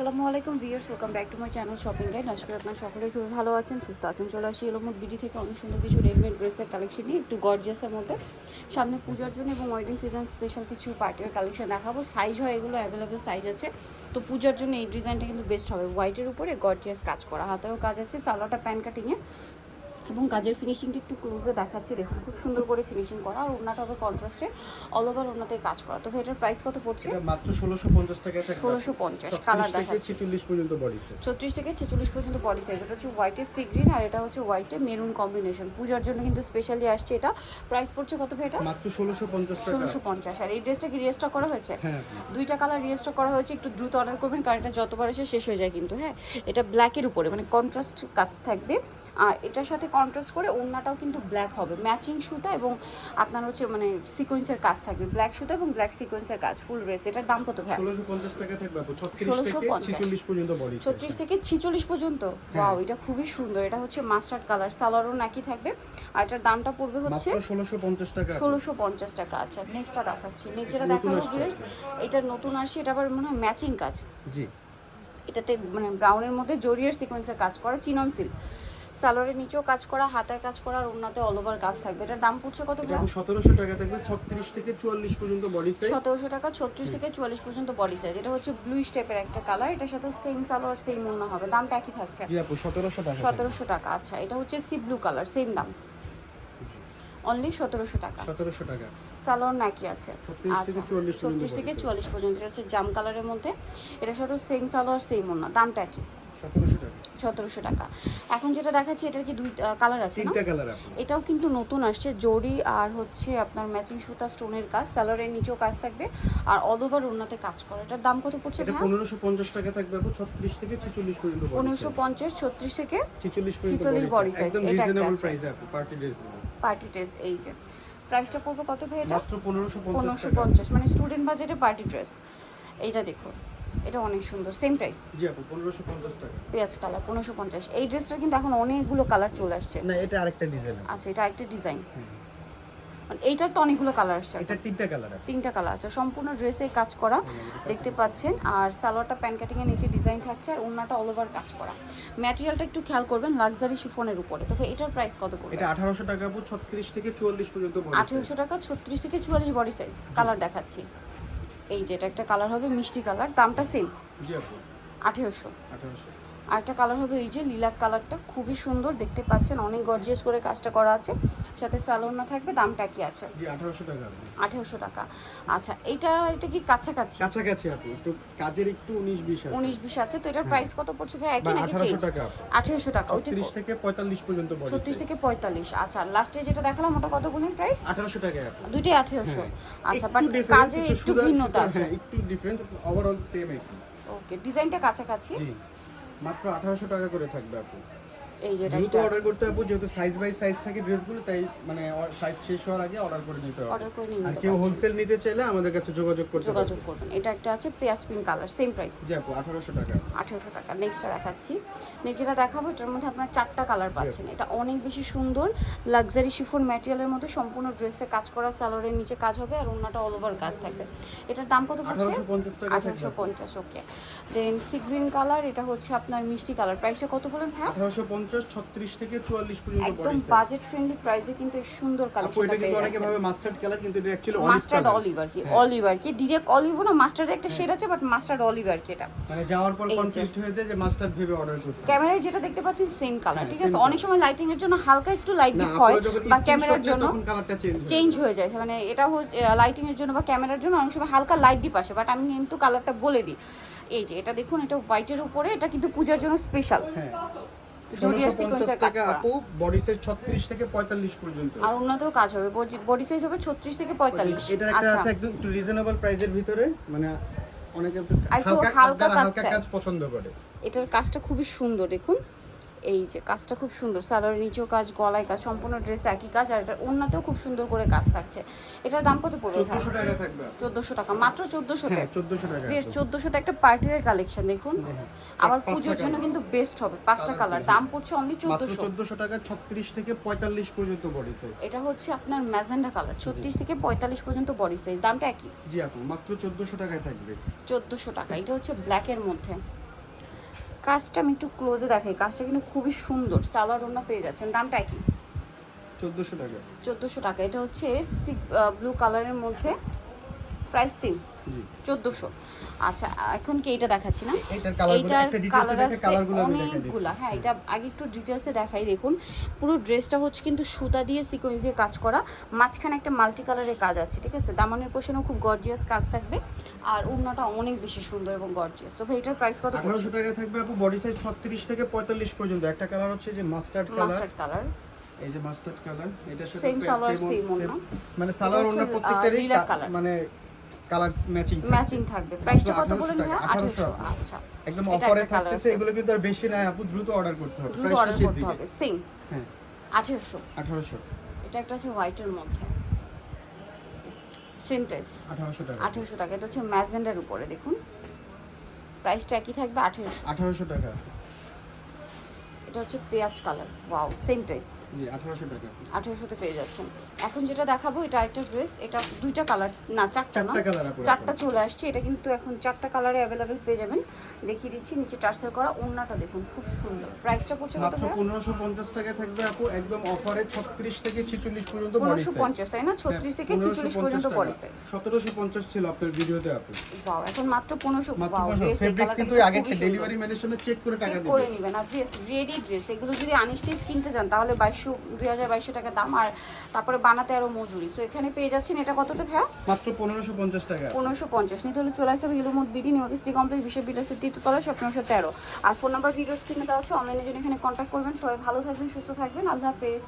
আসসালামু আলাইকুম viewers welcome back to my channel shopping guide আশা করি আপনারা সকলেই খুবই ভালো আছেন, সুস্থ আছেন, চলে আসি এলোমোট বিডি থেকে অনেক সুন্দর কিছু রেডিমেড ড্রেসের কালেকশন নিয়ে, একটু গর্জিয়াসের মধ্যে। সামনে পূজার জন্য এবং ওয়েডিং সিজন স্পেশাল কিছু পার্টির কালেকশন দেখাবো। সাইজ হয় এগুলো অ্যাভেলেবেল সাইজ আছে। তো পূজার জন্য এই ডিজাইনটা কিন্তু বেস্ট হবে। হোয়াইটের উপরে গর্জিয়াস কাজ করা, হাতেও কাজ আছে, সালোয়ারটা প্যান কাটিংয়ে এবং কাজের ফিনিশিংটা একটু ক্লোজে দেখাচ্ছি। দেখুন খুব সুন্দর করে ফিনিশিং করা। আর ওনাটা হবে কন্ট্রাস্টে অল ওভার ওনাতে কাজ করা। তো এটার প্রাইস কত পড়ছে? মাত্র ষোলোশো পঞ্চাশ থাকবে ষোলোশো পঞ্চাশ কালার দেখাচ্ছি। ছেচল্লিশ পর্যন্ত বডি ছত্রিশ থেকে ছেচল্লিশ পর্যন্ত বডি সাইজ এটা হচ্ছে হোয়াইটের সি গ্রিন আর এটা হচ্ছে হোয়াইটে মেরুন কম্বিনেশন পূজার জন্য কিন্তু স্পেশালি আসছে এটা। প্রাইস পড়ছে কত ভাই এটা? মাত্র ষোলোশো পঞ্চাশ টাকা। ষোলোশো পঞ্চাশ। আর এই ড্রেসটা কি রিয়েস্টক করা হয়েছে? হ্যাঁ দুইটা কালার রিয়েস্টক করা হয়েছে। একটু দ্রুত অর্ডার করবেন কারণ এটা যতবার এসে শেষ হয়ে যায় কিন্তু হ্যাঁ। এটা ব্ল্যাকের উপরে মানে কন্ট্রাস্ট কাজ থাকবে। এটার সাথে কন্ট্রাস্ট করে ওড়নাটাও কিন্তু ব্ল্যাক হবে। ম্যাচিং সুতা এবং আপনার হচ্ছে মানে সিকোয়েন্সের কাজ থাকবে। ব্ল্যাক সুতা এবং ব্ল্যাক সিকোয়েন্সের কাজ ফুল ড্রেস এটার দাম কত ভাই ছত্রিশ থেকে ছেচল্লিশ পর্যন্ত পর্যন্ত? ওয়াও এটা খুবই সুন্দর। এটা হচ্ছে মাস্টার্ড কালার সালোয়ারও নাকি থাকবে। আর এটার দামটা পড়বে হচ্ছে ষোলোশো পঞ্চাশ টাকা। ষোলোশো পঞ্চাশ টাকা। আচ্ছা নেক্সটটা দেখাচ্ছি। নেক্সট যেটা দেখাবো এটা নতুন আসছে এটা আবার মনে হয় ম্যাচিং কাজ। জি। এটাতে মানে ব্রাউনের মধ্যে জরিয়ার সিকোয়েন্সের কাজ করা চিনন সিল্ক সালোয়ারের নিচেও কাজ করা হাতায় কাজ করা আর ওনাতে অল ওভার কাজ থাকবে। এটার দাম পড়ছে কত আপু সতেরোশো টাকা থাকবে ছত্রিশ থেকে চুয়াল্লিশ পর্যন্ত বডি সাইজ সতেরোশো টাকা ছত্রিশ থেকে চুয়াল্লিশ পর্যন্ত বডি সাইজ এটা হচ্ছে ব্লু স্টেপের একটা কালার এটার সাথে সেম সালোয়ার সেম ওনা হবে। দামটা একই থাকছে। জি আপু সতেরোশো টাকা থাকবে। সতেরোশো টাকা আচ্ছা। এটা হচ্ছে সি ব্লু কালার সেম দাম। অনলি সতেরোশো টাকা। সতেরোশো টাকা। সালোয়ার নাকি আছে? 36 থেকে 44 পর্যন্ত ছত্রিশ থেকে চুয়াল্লিশ পর্যন্ত। এটা হচ্ছে জাম কালারের মধ্যে। এটার সাথে সেম সালোয়ার সেম ওনা দামটা কি সতেরোশো টাকা। সতেরোশো টাকা। এখন যেটা দেখাচ্ছি এটার কি দুই কালার আছে তিনটা কালার এটাও কিন্তু নতুন আসছে জরি আর হচ্ছে আপনার ম্যাচিং সুতা স্টোনের কাজ সালোয়ারের নিচেও কাজ থাকবে। আর অল ওভার ওনাতে কাজ করে। এটার দাম কত পড়ছে এটা ভাই পনেরোশো পঞ্চাশ টাকা থাকবে আপু ছত্রিশ থেকে ছেচল্লিশ পর্যন্ত বডি পনেরোশো পঞ্চাশ ছত্রিশ থেকে ছেচল্লিশ পর্যন্ত 46 বডি size, একদম রিজনেবল প্রাইসে আপু পার্টি ড্রেস পার্টি ড্রেস এই যে। প্রাইসটা পড়বে কত ভাই এটা? মাত্র পনেরোশো পঞ্চাশ পনেরোশো টাকা পঞ্চাশ মানে স্টুডেন্ট বাজেটে পার্টি ড্রেস এইটা দেখো এটা অনেক সুন্দর সেম প্রাইস জি আপু পনেরোশো পঞ্চাশ টাকা। পেঁয়াজ কালার পনেরোশো পঞ্চাশ। এই ড্রেসটা কিন্তু এখন অনেকগুলো কালার চলে আসছে। না এটা আরেকটা ডিজাইন আচ্ছা এটা একটা ডিজাইন এইটার তো অনেকগুলো কালার আসছে এটা তিনটা কালার আছে। তিনটা কালার আছে। সম্পূর্ণ ড্রেসে কাজ করা দেখতে পাচ্ছেন। আর সালোয়ারটা প্যান এর নিচে ডিজাইন থাকছে আর ওড়নাটা অল ওভার কাজ করা। ম্যাটেরিয়ালটা একটু খেয়াল করবেন লাক্সারি শিফনের উপরে। তবে এটার প্রাইস কত পড়বে? এটা আঠারোশো টাকা আপু ছত্রিশ থেকে চুয়াল্লিশ পর্যন্ত body size। আঠেরোশো টাকা ছত্রিশ থেকে চুয়াল্লিশ বডি সাইজ কালার দেখাচ্ছি। এই যে এটা একটা কালার হবে মিষ্টি কালার দামটা সেম জি আপু। আঠেরোশো। আঠারোশো। আর একটা কালার হবে এই যে লিলাক কালারটা খুবই সুন্দর দেখতে পাচ্ছেন অনেক গর্জিয়াস করে কাজটা করা আছে। সাথে সালোনা থাকবে দামটা কি আছে। জি আঠারোশো টাকা। আচ্ছা এটা এটা কি কাছাকাছি? কাছাকাছি আপু একটু কাজের একটু উনিশ বিশ আছে। উনিশ বিশ আছে তো এটার প্রাইস কত পড়ছে ভাই? একই নাকি আঠারোশো টাকা ওইটা ছত্রিশ থেকে পঁয়তাল্লিশ পর্যন্ত ছত্রিশ থেকে পঁয়তাল্লিশ। আচ্ছা লাস্টে যেটা দেখালাম ওটা কত বললেন প্রাইস আঠারোশো টাকা আপু। দুইটাই আঠেরোশো। আচ্ছা একটু বাট কাজে একটু ভিন্নতা আছে। হ্যাঁ একটু ডিফারেন্স ওভারঅল সেম একই ওকে ডিজাইনটা কাছাকাছি। জি। মাত্র আঠারোশো টাকা করে থাকবে আপু। এই যে দ্রুত অর্ডার করতে যেহেতু সাইজ বাই সাইজ থাকে ড্রেসগুলো তাই মানে সাইজ শেষ হওয়ার আগে অর্ডার করে নিতে হবে। অর্ডার করে নিয়ে আর কেউ হোলসেল নিতে চাইলে আমাদের কাছে যোগাযোগ করতে যোগাযোগ করবেন এটা একটা আছে পেঁয়াজ পিঙ্ক কালার সেম প্রাইস জি আপু আঠারোশো টাকা। আঠেরোশো টাকা। নেক্সটটা দেখাচ্ছি। নেক্সট যেটা দেখাবো এটার মধ্যে আপনার চারটা কালার পাচ্ছেন। এটা অনেক বেশি সুন্দর লাক্সারি শিফন ম্যাটেরিয়ালের মধ্যে সম্পূর্ণ ড্রেসে কাজ করা সালোয়ারের নিচে কাজ হবে আর ওনাটা অল ওভার কাজ থাকবে। এটার দাম কত পড়ছে? আঠারোশো পঞ্চাশ টাকা okay then sea green colour এটা হচ্ছে আপনার মিষ্টি কালার প্রাইসটা কত বলেন হ্যাঁ পঞ্চাশ ছত্রিশ থেকে চুয়াল্লিশ পর্যন্ত একদম বাজেট ফ্রেন্ডলি প্রাইসে কিন্তু এই সুন্দর কালেকশনটা এটা কিন্তু অনেকে ভাবে মাস্টার্ড কালার কিন্তু এটা অ্যাকচুয়ালি মাস্টার্ড অলিভ আর কি হ্যাঁ। অলিভ আর কি। ডিরেক্ট অলিভ না মাস্টার্ডের একটা শেড আছে বাট মাস্টার্ড অলিভ আর কি এটা। মানে যাওয়ার পর কনফিউজড হয়ে যায় যে মাস্টার্ড ভেবে অর্ডার করতে ক্যামেরায় যেটা দেখতে পাচ্ছেন সেম কালার হ্যাঁ, ঠিক আছে? অনেক সময় লাইটিং এর জন্য হালকা একটু লাইট ডিপ হয় বা ক্যামেরার জন্য চেঞ্জ চেঞ্জ হয়ে যায়। মানে এটা লাইটিং এর জন্য বা ক্যামেরার জন্য অনেক সময় হালকা লাইট ডিপ আসে বাট আমি কিন্তু কালারটা বলে দিই। এই যে এটা দেখুন এটা হোয়াইটের উপরে এটা কিন্তু পূজার জন্য স্পেশাল জুডিয়ার 1650 কাজ আপু বডি সাইজ 36 থেকে 45 পর্যন্ত। আর কাজ হবে বডি সাইজ হবে ছত্রিশ থেকে এটা একটা আচ্ছা। আছে একদম একটু রিজনেবল প্রাইসের ভিতরে মানে অনেকে হালকা হালকা। কাজ পছন্দ করে। এটার কাজটা খুবই সুন্দর দেখুন। এই যে কাজটা খুব সুন্দর। সালোয়ারের নিচেও কাজ গলায় কাজ সম্পূর্ণ ড্রেস একই কাজ আর এটা অন্যতেও খুব সুন্দর করে কাজ থাকছে। এটার দাম কত পড়বে 1400 টাকা থাকবে চোদ্দোশো টাকা মাত্র চোদ্দোশোতে হ্যাঁ 1400 টাকা বেশ চোদ্দোশোতে একটা পার্টি ওয়ার কালেকশন দেখুন। আবার পাঁচটা পুজোর জন্য কিন্তু বেস্ট হবে পাঁচটা কালার দাম পড়ছে অনলি মাত্র চোদ্দোশো। 1400 টাকা 36 থেকে 45 পর্যন্ত বডি সাইজ এটা হচ্ছে আপনার ম্যাজেন্ডা কালার ছত্রিশ থেকে পঁয়তাল্লিশ পর্যন্ত বডি সাইজ দামটা একই। জি আপু মাত্র 1400 টাকায় থাকবে। চোদ্দোশো টাকা এটা হচ্ছে ব্ল্যাকের মধ্যে। কাজটা আমি একটু ক্লোজে দেখাই। কাজটা কিন্তু খুবই সুন্দর। সালোয়ার ওনা পেয়ে যাচ্ছেন। দামটা কি চোদ্দোশো টাকা। চোদ্দোশো টাকা। এটা হচ্ছে ব্লু কালারের মধ্যে প্রাইস সেম জি। চোদ্দোশো। আচ্ছা এখন কি এটা দেখাচ্ছি না? এইটার কালার আছে অনেকগুলা। হ্যাঁ এটা আগে একটু ডিটেলসে দেখাই দেখুন। পুরো ড্রেসটা হচ্ছে কিন্তু সুতা দিয়ে সিকোয়েন্স দিয়ে কাজ করা। মাঝখানে একটা মাল্টি কালারের কাজ আছে ঠিক আছে? দামানের পোশানো খুব গর্জিয়াস কাজ থাকবে। আর উন্নাটা অনেক বেশি সুন্দর এবং গর্জিয়াস তো এটার প্রাইস কত আঠারোশো টাকা থাকবে আপু বডি সাইজ ছত্রিশ থেকে পঁয়তাল্লিশ পর্যন্ত। একটা কালার হচ্ছে যে মাস্টার্ড কালার মাস্টার্ড কালার এই যে মাস্টার্ড কালার এটা সাথে সালোয়ার, same- ওড়না। মানে সালোয়ার ওড়না প্রত্যেকটারই। মানে কালার ম্যাচিং ম্যাচিং থাকবে। প্রাইসটা কত 1800 বলেন ভাইয়া? 1800 আঠারোশো। আচ্ছা। একদম অফারে থাকতেছে আছে। এগুলো কিন্তু আর বেশি নাই আপু দ্রুত অর্ডার করতে হবে। দ্রুত অর্ডার করতে হবে। সেম হ্যাঁ। আঠেরোশো। আঠারোশো। এটা একটা হচ্ছে হোয়াইটের মধ্যে। সেম প্রাইস আঠারোশো টাকা। আঠেরোশো টাকা। এটা হচ্ছে ম্যাজেন্ডার উপরে দেখুন। প্রাইসটা একই থাকবে আঠেরোশো। আঠারোশো টাকা। এটা হচ্ছে পেঁয়াজ কালার। ওয়াও সেম প্রাইস জি আঠারোশো টাকা। আঠেরোশোতে পেয়ে যাচ্ছেন। এখন যেটা দেখাবো এটা একটা ড্রেস এটা দুইটা কালার না চারটা না। চারটা চলে আসছে এটা কিন্তু এখন চারটা কালারে অ্যাভেলেবেল পেয়ে যাবেন। দেখিয়ে দিচ্ছি নিচে টার্সেল করা ওড়নাটা দেখুন খুব সুন্দর। প্রাইসটা পড়ছে কত পনেরোশো পঞ্চাশ টাকা থাকবে আপু একদম অফারে ছত্রিশ থেকে ছেচল্লিশ পর্যন্ত বডি পনেরোশো পঞ্চাশ তাই না? ছত্রিশ থেকে ছেচল্লিশ পর্যন্ত বডি সাইজ সতেরোশো পঞ্চাশ ছিল আপনার ভিডিওতে আপু। ওয়াও এখন মাত্র পনেরোশো মাত্র ওয়াও ড্রেস ফেব্রিক্স কিন্তু আগে ডেলিভারি ম্যানের চেক করে টাকা চেক দিবে। করে নেবেন। আর রেডি ড্রেস এগুলো যদি আনস্টিচ কিনতে যান তাহলে বাইশশো দুই হাজার বাইশশো টাকা দাম। আর তারপরে বানাতে আরও মজুরি। তো এখানে পেয়ে যাচ্ছেন এটা কতটা হ্যাঁ মাত্র পনেরোশো পঞ্চাশ টাকা। পনেরোশো পঞ্চাশ। নিতে হলে চলে আসতে হবে এগুলো মোট বিডি নিমাকে শ্রী কমপ্লেক্স বিশ্ব বিদ্যাসের তৃতীয়তলা সপ্তমশো তেরো। আর ফোন নাম্বার ভিডিওস কিনে দেওয়া আছে। অনলাইনে জন্য এখানে কন্ট্যাক্ট করবেন। সবাই ভালো থাকবেন সুস্থ থাকবেন। আল্লাহ হাফেজ।